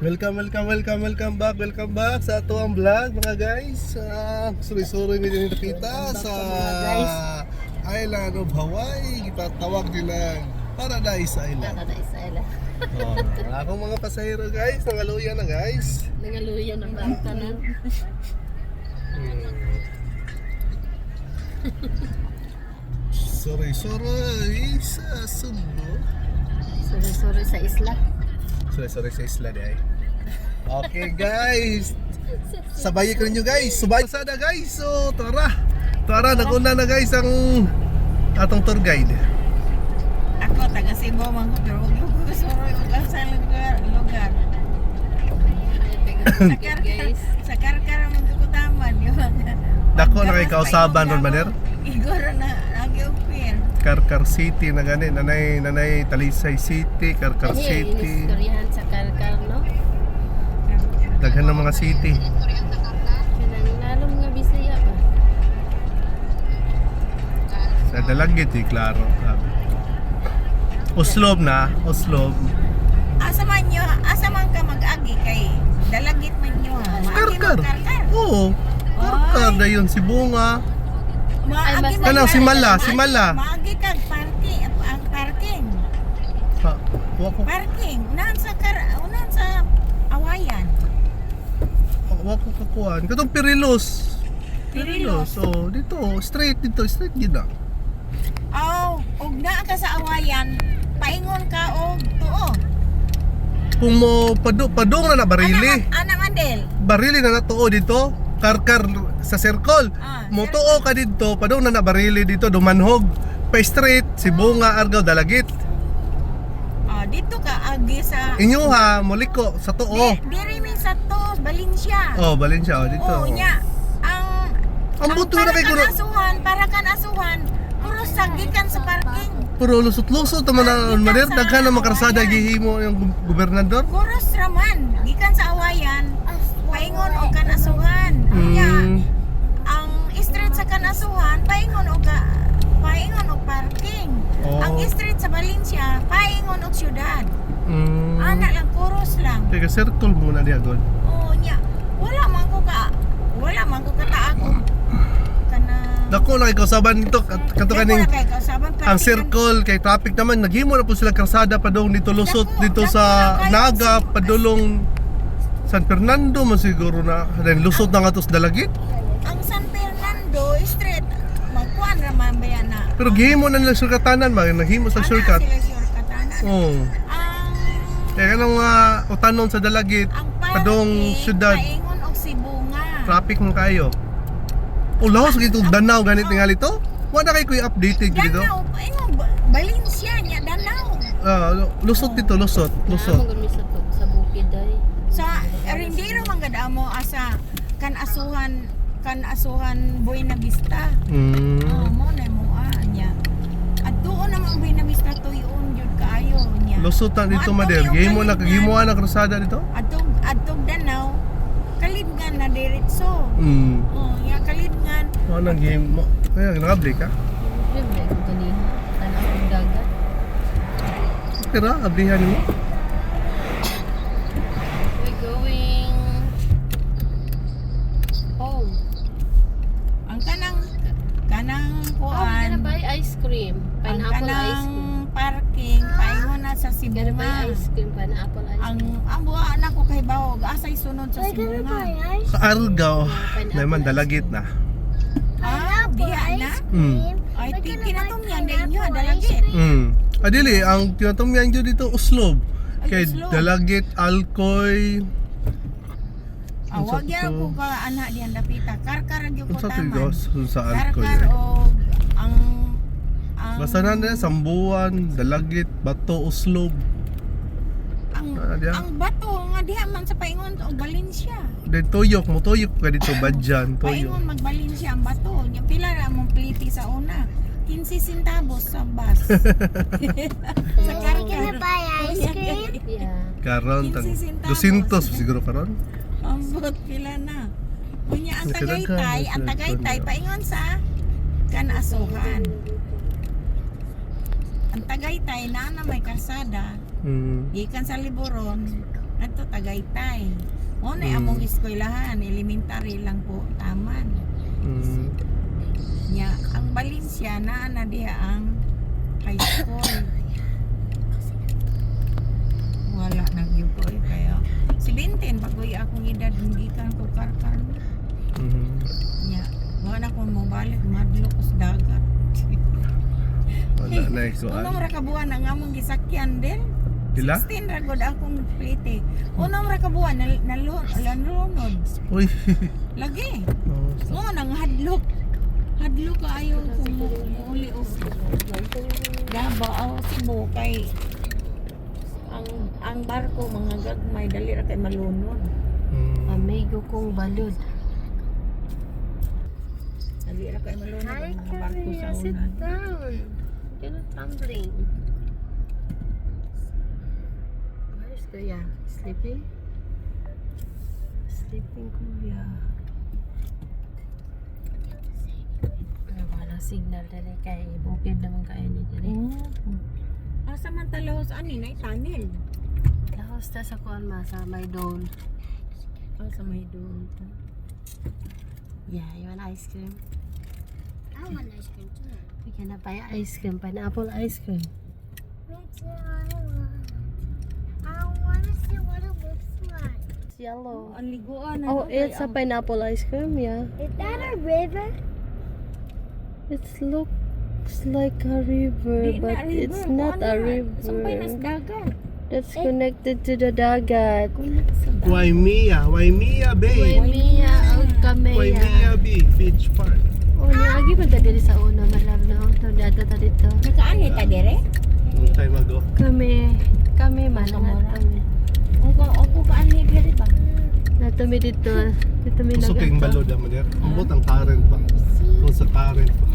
Welcome, welcome, welcome, welcome back, welcome back sa ato ang vlog mga guys. Uh, suri-suri mi din nakita sa island of Hawaii. Ipatawag nila Paradise Island. Kada Israel. Oh, akong mga pasahero guys, nangaluyan na guys. Nangaluyan ng bangkanan. Hmm. Sorry-sorry sa sundo. Sorry-sorry sa isla. Sorry-sorry sa isla di ay. Okay guys, Sabay ko ninyo guys. Subay sada guys. So tara. Tara, naguna na guys ang atong tour guide. Ako, taga Cebu, man ko, pero huwag yung kusuroy ko sa lugar. lugar. Sa karkar, guys. sa karkar man ko taman. Yung Dako na kay kausaban ron maner. Igor na, nag-upir. Karkar City na gani nanay nanay Talisay City, Karkar City. Daghan ng mga city. Kinangalom nga Bisaya ba? Sa Dalagit eh, klaro. Uslob na, Uslob. Asa man nyo, asa man ka mag-agi kay dalagit man nyo ha. Maagi Karkar. mo karkar. Oo. Karkar na yun si Bunga. Maagi mo Kanang si. Mala, si Mala. Maagi kag parking, ang parking. Ha, wa ko Parking, unahan sa kar, unahan sa awayan. Wa ko kakuan. Katong Pirilos. Pirilos. Oh, dito, straight dito, straight gid na. Oh, ug naa ka sa awayan, paingon ka og tuo. Kung mo pado padong na na barili. Ana, mandel. Barili na natuo dito. Karkar sa circle. Ah, Mo tuo ka dito, padong na na barili dito dumanhog. Pa straight si Bunga Argao Dalagit. Oh, dito ka agi sa Inyo ha, muliko sa tuo. Di, diri sa to, Valencia. Oh, Valencia oh, dito. Oh, nya. Ang Ang buto na kay kan asuhan, para kan asuhan, puro sagikan sa parking. Puro lusot-lusot naman maner sa daghan makarsada awayan. gihimo yung gobernador. Kuros raman, gikan sa awayan, paingon og kan asuhan. Mm. ang street sa kanasuhan paingon og ka paingon og parking. Oh. Ang street sa Valencia paingon og syudad. Mm. Ana lang lang. Kaya circle muna diya god. Oh nya, wala man ko ka wala man ko kataak og kana Dako kausaban dito kat- kato Dako kaning ang circle kay traffic naman naghimo na po sila karsada padong dito lusot Dako, dito dako sa na kayo. Naga padulong San Fernando man siguro na then lusot na nga tos dalagit. ang San Fernando street magkuan ra man ba yan na. Pero gihimo na nila shortcutanan ba naghimo sa sila shortcutanan. Oh. Kaya kanang uh, utanon sa dalagit ang padong syudad paingon og Sibunga. traffic man kayo. Oh, lawas gito Danao ganit tingali to. Wala kay kuy updated dito. Danau, paingon Ba- Valencia nya Danau. Ah, lusot dito, lusot, lusot. Sa sa bukid ay. Sa Rindiro man gad amo asa kan asuhan kan asuhan Buena Vista. Mm. Oh, mo na na dito Mo adto Gihimo yung na gihimo na krusada dito. Adtog adtog Danau kalidngan na diretso. Mm. Oh, ya kalidngan. Ano nang gihimo? Kaya naka-break ka. Siyempre, kung kanina. Tanang ang dagat. Kira ablihan mo. We're going home. Ang kanang kanang Oh, we're kuan. gonna buy ice cream. ang Pineapple ice kanang cream. parking paingon na sa We're gonna buy Sibunga. Ice cream. Pineapple ice Ang ang buha na ko kay bawog asay sunod sa Sibunga. Sa Argao. Pineapple Naman dalagit na. Ah, diha na. Mm. Ay, tinatumyan din nyo, dalagit. Mm. Adili, ang tinatumyan nyo dito uslob. Ay, Kay dalagit, alkoy. Ah, Unsa wag to? yan ko ka anak diyan dapita. Karkar ang ko taman. sa alkoy. Karkar o ang ang Basta na na, sambuan, dalagit, bato, uslob. Ang, Ah, diyan. ang bato nga diha man sa paingon o Valencia. Then tuyok mo, tuyok ka dito, badyan, tuyok. Paingon mag Valencia ang bato. Nya pila ra mong pliti sa una. 15 centavos sa bus. sa karkar. Yeah. Karon, 15 200 centavos. siguro karon. Ang bot pila na. Unya ang Tagaytay, ang Tagaytay na. paingon sa kanasuhan. Ang Tagaytay na na may kalsada, Mm. gikan sa Liboron, adto Tagaytay. Mo na Mm. among eskwelahan, elementary lang po taman. Mm. Nya ang Valencia na na diha ang high school. Wala na gyud ko eh, kaya 17 bagoy akong edad gikan ko karkar. Mm. Nya wala ko mo balik madlo ko sa dagat. Wala na eh. So, Unong ra ka buwan ang among gisakyan din. Pila? 16 ra gud akong plate. Unong ra ka buwan nal nalun nalunod. Uy. Lagi. Oh, Mo nang hadlok. Hadlok kaayo kung uli o Davao Cebu kay ang ang barko mga gagmay dali ra kay malunod. mm. Amigo kong balod. Dali ra kay malunod ang mga barko sa Camilla. Sit unan. down. You're not tumbling. Kuya? Sleeping? Sleeping Kuya. Wala signal dali kay bukid naman kayo ni dali. Ah, samantala sa ani nay tunnel. Lahos ta sa kuan ma sa may dole. Ah, sa may doon. Yeah, you want ice cream? I want ice cream too. We can buy ice cream, pineapple ice cream. Me too. I want. I want to see what it looks like. It's yellow. Ang liguan Oh, ano, kay it's a pineapple ice cream, yeah. Is that a river? It looks like a river, but river, it's not a sa river. dagat. That's connected to the dagat. Waimea, Waimea Bay. Mia ang kamea. Waimea Bay Beach Park. Oh, niagi man ta diri sa una malab no. No data ta dito. Nakaani ta dire? Long time ago. Kami, kami man Kamora. Kami. Ako ako kaani dire ba? Nato mi dito. Dito mi nagato. balod naman yan. Ambot ang current pa. Kung sa current pa.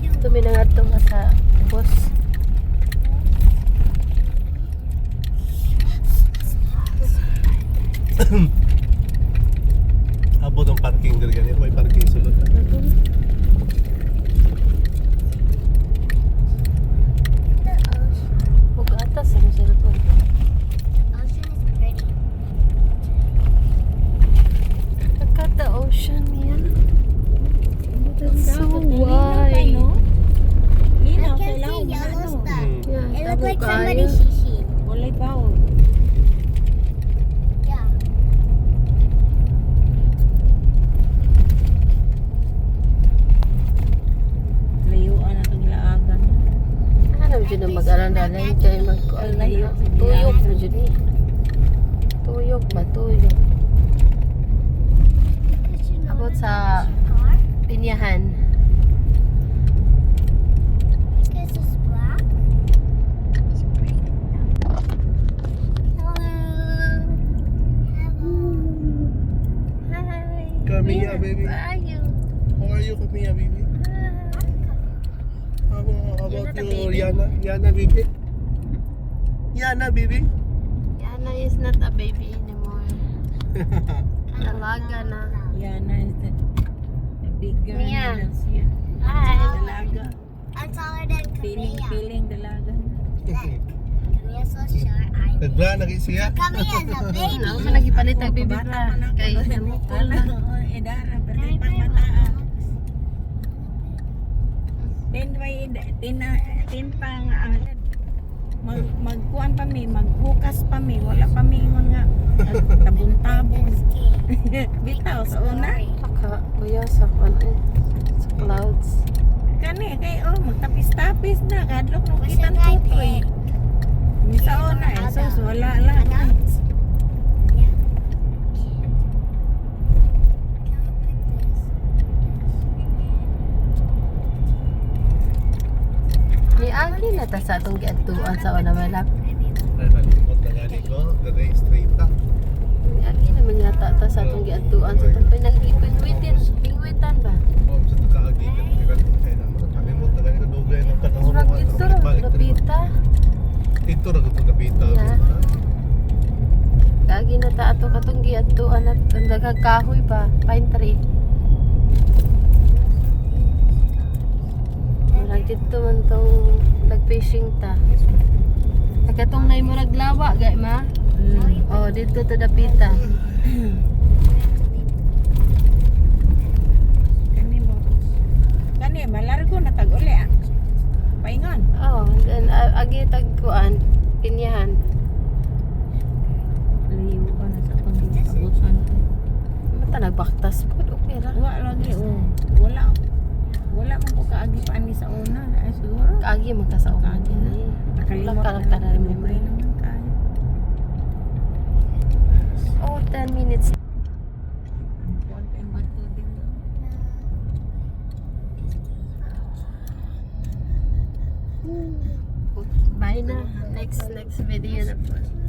Dito mi nagato nga sa bus. Abot ang parking diri ganito. May parking sulod. Ug atas ang cellphone. Ocean is pretty. Look at the ocean, yan. That's so Linaw kay, wide. no? Linaw I kay can lao see man yellow ano. stuff. Hmm. Yeah, It tabo looks like kayo. somebody's shishi. Walay bawo. Yeah. Layuan na itong ilaagan. Ano dyan na mag-alandalan kay mag Layo. Tuyok na dyan eh. Tuyok ba? Know Abot sa. Pinyahan. Because it's black. It's pretty. Hello. Hello. Hi. Camilla, baby. Where are you? How are you, Camilla, baby? How about, how Yana about the you, baby. Yana? Yana, baby? Yana, baby? Yana is not a baby anymore. Dalaga na. Yan na is the bigger Mia. na siya. Hi. Dalaga. I'm taller than Feeling, Camilla. feeling dalaga na. So short. I Nagla, nagi siya? Camilla's a baby. Ano man lagi palit ang baby na ako. Kay namukol Ala, na. edara, pero Can I pang play with bataan. Roblox? Ten by tin tin ah, mag magkuan pa mi, maghukas pa mi, wala pa mi ingon nga tabon-tabon. Bitaw sa una. Saka, kuya, sa eh. Sa clouds. Kani kay oh magtapis-tapis na kadlok the guy tutoy. pick? Ni sa una eh, sus wala lang. Adults? Yeah. Can we pick this? Niagi na ta sa atong giadtuan sa una malap. Nalimot na gani ko. Dere, straight up. Niagi na man yata ta sa atong giadtuan sa tapay nag-ipingwitin. Pingwitan ba? Mom, sa takaagi ka. Kaya kaya naman. Nalimot na gani ko. Dugay ng panahon. Murag mo, dito ra lapita. Dito ra ito kapita. Kagi na ta ato katong giadtuan at ang daghang kahoy ba? Pine tree. Murag dito man tong nag-fishing ta. Nakatong nay murag lawa gay ma. Mm. dito to dapitan. Kani mo. Kani malargo na tag uli ah. Paingon. Oh, then agi tagkuan pinyahan. Layo ka na sa pang-abutan. Mata nagbaktas po okay ra. Wa lagi oh. Wala. Wala man ko kaagi pa ani sa una. Ay siguro. Kaagi man ka sa ulo. Kaagi na. Nakalimot ka lang tanalim mo. Oh, 10 minutes. Bye na. Next next video na po.